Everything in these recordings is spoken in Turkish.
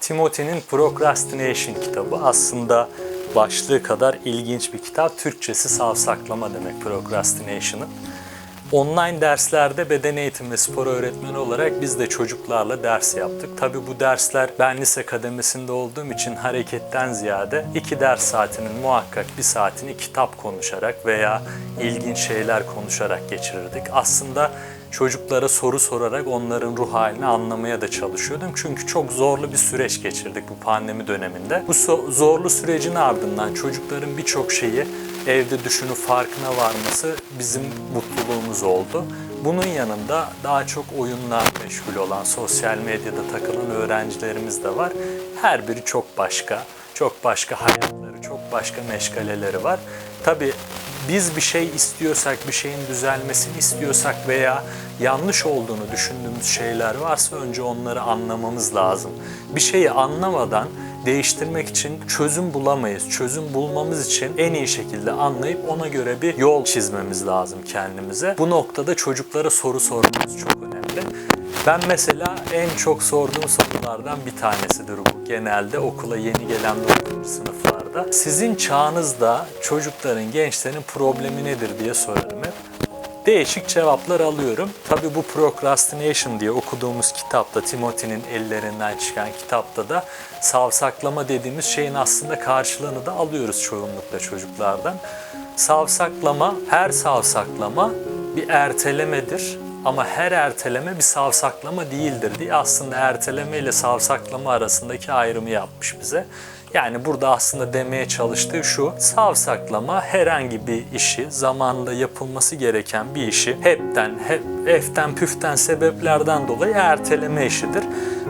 Timothy'nin Procrastination kitabı aslında başlığı kadar ilginç bir kitap. Türkçesi savsaklama demek Procrastination'ın. Online derslerde beden eğitimi ve spor öğretmeni olarak biz de çocuklarla ders yaptık. Tabii bu dersler ben lise kademesinde olduğum için hareketten ziyade iki ders saatinin muhakkak bir saatini kitap konuşarak veya ilginç şeyler konuşarak geçirirdik. Aslında çocuklara soru sorarak onların ruh halini anlamaya da çalışıyordum. Çünkü çok zorlu bir süreç geçirdik bu pandemi döneminde. Bu zorlu sürecin ardından çocukların birçok şeyi evde düşünüp farkına varması bizim mutluluğumuz oldu. Bunun yanında daha çok oyunla meşgul olan, sosyal medyada takılan öğrencilerimiz de var. Her biri çok başka, çok başka hayatları, çok başka meşgaleleri var. Tabii biz bir şey istiyorsak, bir şeyin düzelmesini istiyorsak veya yanlış olduğunu düşündüğümüz şeyler varsa önce onları anlamamız lazım. Bir şeyi anlamadan değiştirmek için çözüm bulamayız. Çözüm bulmamız için en iyi şekilde anlayıp ona göre bir yol çizmemiz lazım kendimize. Bu noktada çocuklara soru sormamız çok önemli. Ben mesela en çok sorduğum sorulardan bir tanesidir bu. Genelde okula yeni gelen 9. sınıflarda. Sizin çağınızda çocukların, gençlerin problemi nedir diye sorarım hep değişik cevaplar alıyorum. Tabii bu Procrastination diye okuduğumuz kitapta, Timothy'nin ellerinden çıkan kitapta da savsaklama dediğimiz şeyin aslında karşılığını da alıyoruz çoğunlukla çocuklardan. Savsaklama, her savsaklama bir ertelemedir. Ama her erteleme bir savsaklama değildir diye aslında erteleme ile savsaklama arasındaki ayrımı yapmış bize. Yani burada aslında demeye çalıştığı şu, savsaklama herhangi bir işi, zamanında yapılması gereken bir işi hepten, hep, eften püften sebeplerden dolayı erteleme işidir.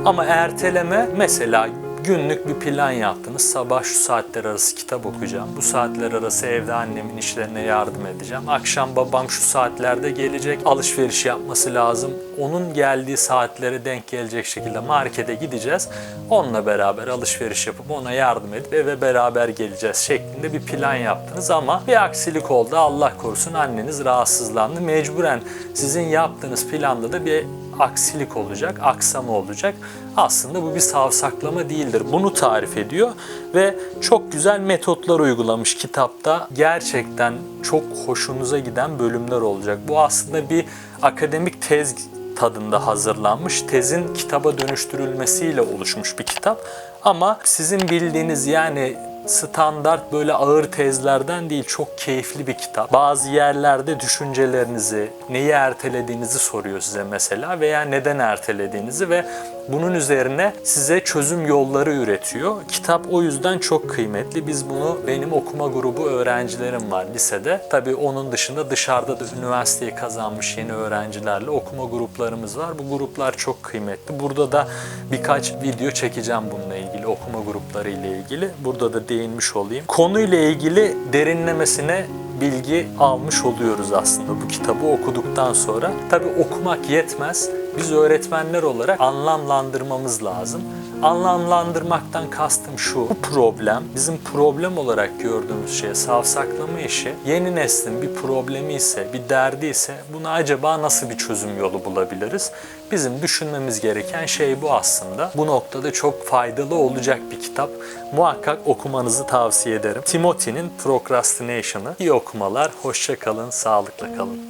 Ama erteleme mesela günlük bir plan yaptınız. Sabah şu saatler arası kitap okuyacağım. Bu saatler arası evde annemin işlerine yardım edeceğim. Akşam babam şu saatlerde gelecek. Alışveriş yapması lazım. Onun geldiği saatlere denk gelecek şekilde markete gideceğiz. Onunla beraber alışveriş yapıp ona yardım edip eve beraber geleceğiz şeklinde bir plan yaptınız ama bir aksilik oldu. Allah korusun anneniz rahatsızlandı. Mecburen sizin yaptığınız planda da bir aksilik olacak, aksama olacak. Aslında bu bir savsaklama değildir. Bunu tarif ediyor ve çok güzel metotlar uygulamış kitapta. Gerçekten çok hoşunuza giden bölümler olacak. Bu aslında bir akademik tez tadında hazırlanmış. Tezin kitaba dönüştürülmesiyle oluşmuş bir kitap. Ama sizin bildiğiniz yani standart böyle ağır tezlerden değil çok keyifli bir kitap. Bazı yerlerde düşüncelerinizi, neyi ertelediğinizi soruyor size mesela veya neden ertelediğinizi ve bunun üzerine size çözüm yolları üretiyor. Kitap o yüzden çok kıymetli. Biz bunu benim okuma grubu öğrencilerim var lisede. Tabii onun dışında dışarıda da üniversiteyi kazanmış yeni öğrencilerle okuma gruplarımız var. Bu gruplar çok kıymetli. Burada da birkaç video çekeceğim bununla ilgili, okuma grupları ile ilgili. Burada da değinmiş olayım. Konuyla ilgili derinlemesine bilgi almış oluyoruz aslında bu kitabı okuduktan sonra. Tabii okumak yetmez. Biz öğretmenler olarak anlamlandırmamız lazım. Anlamlandırmaktan kastım şu. Bu problem bizim problem olarak gördüğümüz şey savsaklama işi. Yeni neslin bir problemi ise, bir derdi ise buna acaba nasıl bir çözüm yolu bulabiliriz? Bizim düşünmemiz gereken şey bu aslında. Bu noktada çok faydalı olacak bir kitap. Muhakkak okumanızı tavsiye ederim. Timothy'nin Procrastination'ı. İyi okumalar, hoşça kalın, sağlıkla kalın.